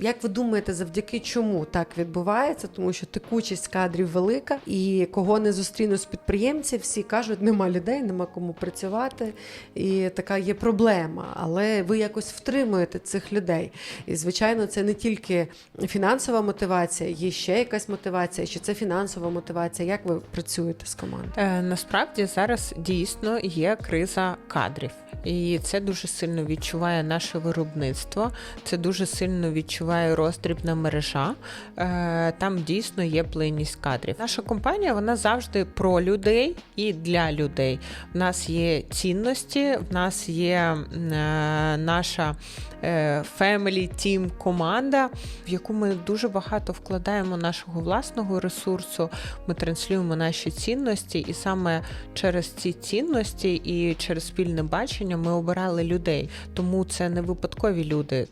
Як ви думаєте, завдяки чому так відбувається? Тому що текучість кадрів велика, і кого не зустріну з підприємців, всі кажуть, нема людей, нема кому працювати, і така є проблема. Але ви якось втримуєте цих людей. І звичайно, це не тільки фінансова мотивація, є ще якась мотивація, що це фінансова мотивація. Як ви працюєте з командою? Е, Насправді зараз дійсно є криза кадрів, і це дуже сильно відчуває наше виробництво. Це дуже сильно відчуває роздрібна мережа. Е, Там дійсно є плинність кадрів. Наша компанія вона завжди про людей і для людей. В нас є цінності, в нас є е, наша е, family team команда, в яку ми дуже багато вкладаємо нашого власного ресурсу. Ми транслюємо наші цінності, і саме через ці цінності і через спільне бачення ми обирали людей. Тому це не випадкові люди.